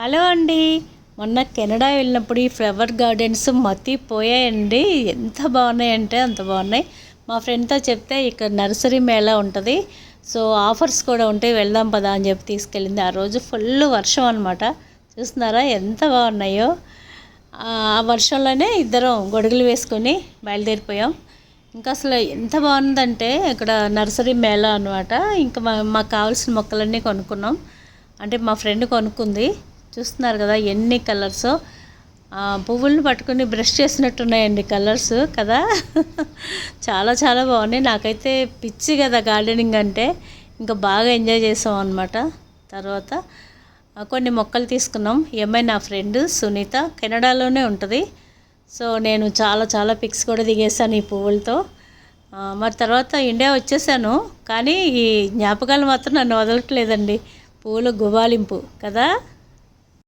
Hello అండి. మొన్న Canada వెళ్ళినప్పుడు ఈ ఫ్లవర్ గార్డెన్స్ మతిపోయాయండి ఎంత బాగున్నాయంటే అంత బాగున్నాయి. మా ఫ్రెండ్తో చెప్తే ఇక్కడ నర్సరీ మేళా ఉంటుంది. సో ఆఫర్స్ కూడా ఉంటాయి. వెళ్దాం పదా అని చెప్పి తీసుకెళ్ళింది. ఆ రోజు ఫుల్ వర్షం అనమాట చూస్తున్నారా ఎంత బాగున్నాయో. ఆ వర్షంలోనే ఇద్దరం గొడుగులు వేసుకొని బయలుదేరిపోయాం. ఇంకా అసలు ఎంత బాగుందంటే ఇక్కడ నర్సరీ మేళా అనమాట ఇంకా మా మాకు కావాల్సిన మొక్కలన్నీ కొనుక్కున్నాం. అంటే మా ఫ్రెండ్ కొనుక్కుంది. చూస్తున్నారు కదా ఎన్ని కలర్స్? పువ్వులను పట్టుకుని బ్రష్ చేసినట్టున్నాయండి కలర్స్ కదా. చాలా చాలా బాగున్నాయి. నాకైతే పిచ్చి కదా గార్డెనింగ్ అంటే. ఇంకా బాగా ఎంజాయ్ చేసాం అనమాట తర్వాత కొన్ని మొక్కలు తీసుకున్నాం. ఏమై నా ఫ్రెండ్ సునీత కెనడాలోనే ఉంటుంది. సో నేను చాలా చాలా పిక్స్ కూడా దిగేసాను ఈ పువ్వులతో. మరి తర్వాత ఇండియా వచ్చేసాను. కానీ ఈ జ్ఞాపకాలు మాత్రం నన్ను వదలట్లేదండి. పువ్వుల గుబాలింపు కదా.